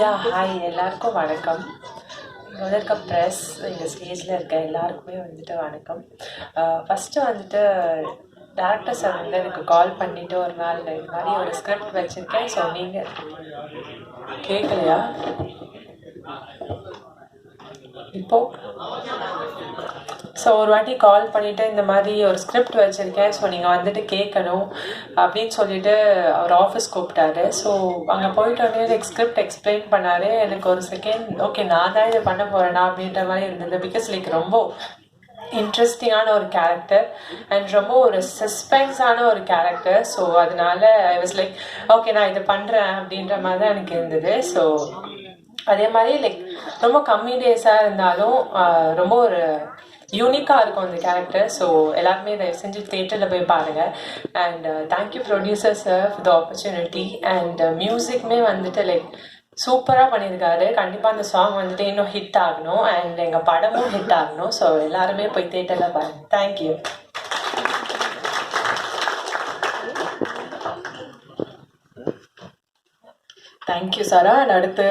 Yeah hi எல்லாருக்கும் வணக்கம். இங்கே ப்ரெஸ் இந்த ஸ்டேஜில் இருக்க எல்லாருக்குமே வந்துட்டு வணக்கம். Uh, ஃபஸ்ட்டு வந்துட்டு டேரக்டர் சார் வந்து எனக்கு கால் பண்ணிவிட்டு ஒரு நாள் இந்த மாதிரி ஒரு ஸ்கிரிப்ட் வச்சுருக்கேன். ஸோ நீங்கள் கேட்கலையா இப்போ? ஸோ ஒரு வாட்டி கால் பண்ணிவிட்டு இந்த மாதிரி ஒரு ஸ்கிரிப்ட் வச்சுருக்கேன். ஸோ நீங்கள் வந்துட்டு கேட்கணும் அப்படின்னு சொல்லிட்டு அவர் ஆஃபீஸ் கூப்பிட்டாரு. ஸோ அங்கே போயிட்டு வந்து எனக்கு ஸ்கிரிப்ட் எக்ஸ்பிளைன் பண்ணார். எனக்கு ஒரு செகண்ட் ஓகே நான் தான் இதை பண்ண போகிறேனா அப்படின்ற மாதிரி இருந்தது. பிகாஸ் லைக் ரொம்ப இன்ட்ரெஸ்டிங்கான ஒரு கேரக்டர் அண்ட் ரொம்ப ஒரு சஸ்பென்ஸான ஒரு கேரக்டர் ஸோ அதனால ஐ வாஸ் லைக் ஓகே நான் இதை பண்ணுறேன் அப்படின்ற மாதிரி தான் எனக்கு இருந்தது. ஸோ அதே மாதிரி லைக் ரொம்ப கம்மி டேஸாக இருந்தாலும் ரொம்ப ஒரு யூனிக்காக இருக்கும் அந்த கேரக்டர் ஸோ எல்லாருமே தயவு செஞ்சு தேட்டரில் போய் பாருங்கள் and thank you producer sir for the opportunity and மியூசிக்குமே வந்துட்டு லைக் சூப்பராக பண்ணியிருக்காரு. கண்டிப்பாக அந்த சாங் வந்துட்டு இன்னும் ஹிட் ஆகணும். அண்ட் எங்கள் படமும் ஹிட் ஆகணும். ஸோ எல்லாருமே போய் தேட்டரில் பாருங்கள் தேங்க்யூ தேங்க்யூ சாரா அண்ட் அடுத்து